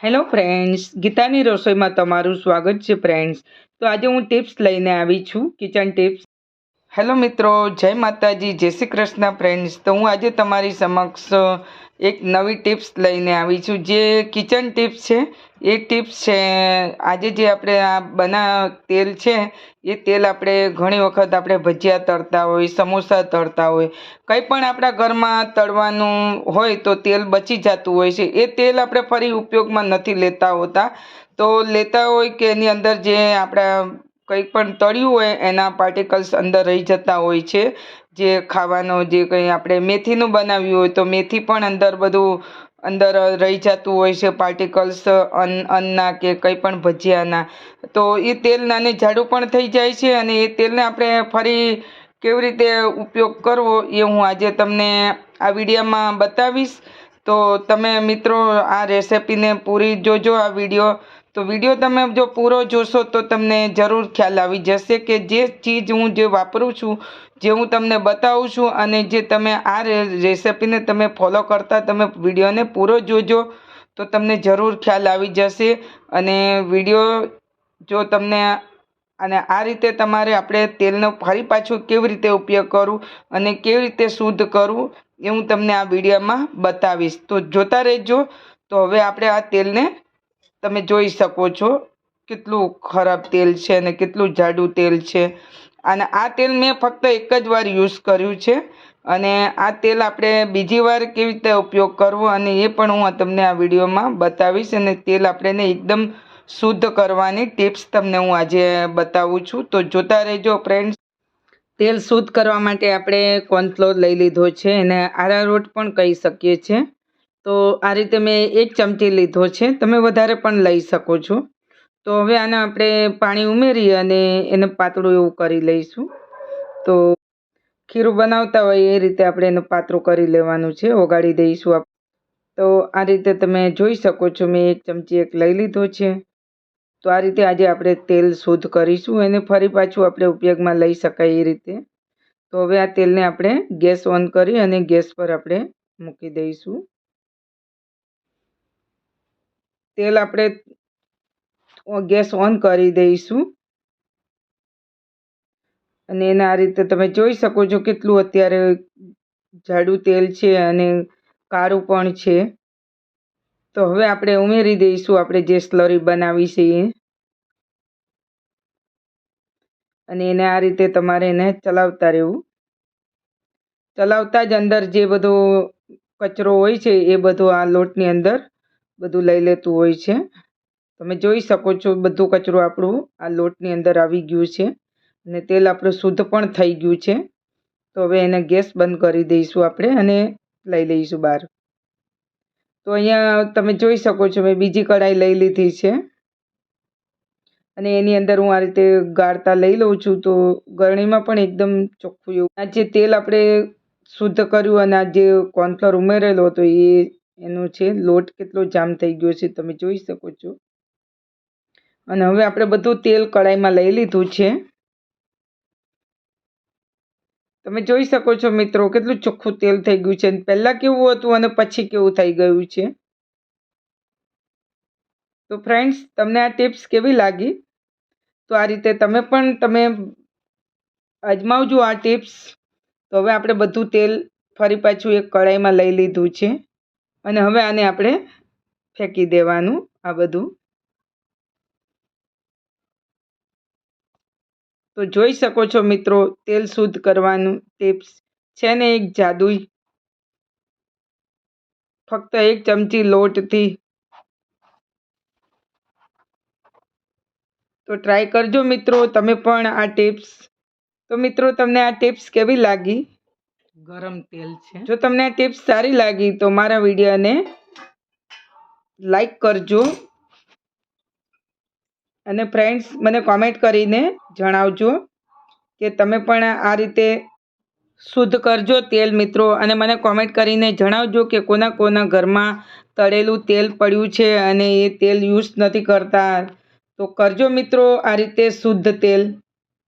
Hello friends ગીતાની રસોઈમાં તમારું સ્વાગત છે ફ્રેન્ડ્સ તો આજે હું ટિપ્સ લઈને આવી છું કિચન ટિપ્સ હેલો મિત્રો, જય માતાજી, જય શ્રી કૃષ્ણ ફ્રેન્ડ્સ તો હું આજે તમારી સમક્ષ એક નવી ટિપ્સ લઈને આવી છું. જે કિચન ટિપ્સ છે, એ ટિપ્સ છે, આજે જે આપણે આ બના તેલ છે, એ તેલ આપણે ઘણી વખત આપણે ભજીયા તળતા હોય, સમોસા તળતા હોય, કંઈ પણ આપણા ઘરમાં તળવાનું હોય તો તેલ બચી જતું હોય છે. એ તેલ આપણે ફરી ઉપયોગમાં નથી લેતા હોતા. તો લેતા હોય કે એની અંદર જે આપણા કંઈ પણ તળ્યું હોય, એના પાર્ટિકલ્સ અંદર રહી જતા હોય છે. જે ખાવાનો જે કંઈ આપણે મેથીનું બનાવ્યું હોય તો મેથી પણ અંદર બધું અંદર રહી જતું હોય છે પાર્ટિકલ્સ અન્ન, અન્નના કે કંઈ પણ ભજીયાના. તો એ તેલ નાને જાડું પણ થઈ જાય છે અને એ તેલને આપણે ફરી કેવી રીતે ઉપયોગ કરવો એ હું આજે તમને આ વિડીયોમાં બતાવીશ. તો તમે મિત્રો આ રેસિપીને પૂરી જોજો, આ વીડિયો. તો વીડિયો તમે જો પૂરો જોશો તો તમને જરૂર ખ્યાલ આવી જશે કે જે ચીજ હું જે વાપરું છું, જે હું તમને બતાવું છું અને જે તમે આ રેસિપીને તમે ફોલો કરતા તમે વિડીયોને પૂરો જોજો, તો તમને જરૂર ખ્યાલ આવી જશે. અને વીડિયો જો તમને અને આ રીતે તમારે આપણે તેલનો ફરી પાછું કેવી રીતે ઉપયોગ કરવું અને કેવી રીતે શુદ્ધ કરવું એ હું તમને આ વિડીયોમાં બતાવીશ. તો જોતા રહેજો. તો હવે આપણે આ તેલને તમે જોઈ શકો છો કેટલું ખરાબ તેલ છે અને કેટલું જાડું તેલ છે. અને આ તેલ મેં ફક્ત એક જ વાર યુઝ કર્યું છે. અને આ તેલ આપણે બીજી વાર કેવી રીતે ઉપયોગ કરવો અને એ પણ હું તમને આ વિડીયોમાં બતાવીશ અને તેલ આપણે એકદમ શુદ્ધ કરવાની ટિપ્સ તમને હું આજે બતાવું છું. તો જોતા રહેજો ફ્રેન્ડ્સ તેલ શુદ્ધ કરવા માટે આપણે કોર્નફ્લોર લઈ લીધો છે. એને આરારોટ પણ કહી શકીએ છીએ. તો આ રીતે મેં એક ચમચી લીધો છે. તમે વધારે પણ લઈ શકો છો. તો હવે આને આપણે પાણી ઉમેરી અને એને પાતળું એવું કરી લઈશું. તો ખીરું બનાવતા હોય એ રીતે આપણે એનું પાતળું કરી લેવાનું છે. ઓગાળી દઈશું આપ તો આ રીતે તમે જોઈ શકો છો મેં એક ચમચી એક લઈ લીધો છે. તો આ રીતે આજે આપણે તેલ શુદ્ધ કરીશું. એને ફરી પાછું આપણે ઉપયોગમાં લઈ શકાય એ રીતે. તો હવે આ તેલને આપણે ગેસ ઓન કરી અને ગેસ પર આપણે મૂકી દઈશું. તેલ આપણે ગેસ ઓન કરી દઈશું. અને એને આ રીતે તમે જોઈ શકો છો કેટલું અત્યારે જાડું તેલ છે અને કાળું પણ છે. તો હવે આપણે ઉમેરી દઈશું આપણે જે સ્લરી બનાવી છે એ. અને એને આ રીતે તમારે એને ચલાવતા રહેવું. ચલાવતા જ અંદર જે બધો કચરો હોય છે એ બધો આ લોટની અંદર બધું લઈ લેતું હોય છે. તમે જોઈ શકો છો બધું કચરું આપણું આ લોટની અંદર આવી ગયું છે અને તેલ આપણું શુદ્ધ પણ થઈ ગયું છે. તો હવે એને ગેસ બંધ કરી દઈશું આપણે અને લઈ લઈશું બહાર. તો અહીંયા તમે જોઈ શકો છો મેં બીજી કઢાઈ લઈ લીધી છે. અને એની અંદર હું આ રીતે ગાળતા લઈ લઉં છું તો ગરણીમાં પણ એકદમ ચોખ્ખું એવું. આ જે તેલ આપણે શુદ્ધ કર્યું અને આ જે કોર્નફ્લોર ઉમેરેલો હતો એ એનો છે, લોટ કેટલો જામ થઈ ગયો છે, તમે જોઈ શકો છો. અને હવે આપણે બધું તેલ કઢાઈમાં લઈ લીધું છે. તમે જોઈ શકો છો મિત્રો કેટલું ચોખ્ખું તેલ થઈ ગયું છે. પહેલાં કેવું હતું અને પછી કેવું થઈ ગયું છે. તો ફ્રેન્ડ્સ તમને આ ટિપ્સ કેવી લાગી? તો આ રીતે તમે પણ, તમે અજમાવજો આ ટિપ્સ તો હવે આપણે બધું તેલ ફરી પાછું એક કઢાઈમાં લઈ લીધું છે. અને હવે આને આપણે ફેંકી દેવાનું આ બધું. તો જોઈ શકો છો મિત્રો, તેલ શુદ્ધ કરવાનું ટિપ્સ છે ને એક જાદુઈ. ફક્ત એક ચમચી લોટથી. તો ટ્રાય કરજો મિત્રો, તમે પણ આ ટિપ્સ તો મિત્રો, તમને આ ટિપ્સ કેવી લાગી? ગરમ તેલ છે. જો તમને ટિપ્સ સારી લાગી તો મારા વિડીયોને લાઈક કરજો. અને ફ્રેન્ડ્સ મને કોમેન્ટ કરીને જણાવજો કે તમે પણ આ રીતે શુદ્ધ કરજો તેલ, મિત્રો. અને મને કોમેન્ટ કરીને જણાવજો કે કોના કોના ઘરમાં તળેલું તેલ પડ્યું છે અને એ તેલ યુઝ નથી કરતા. તો કરજો, મિત્રો, આ રીતે શુદ્ધ તેલ.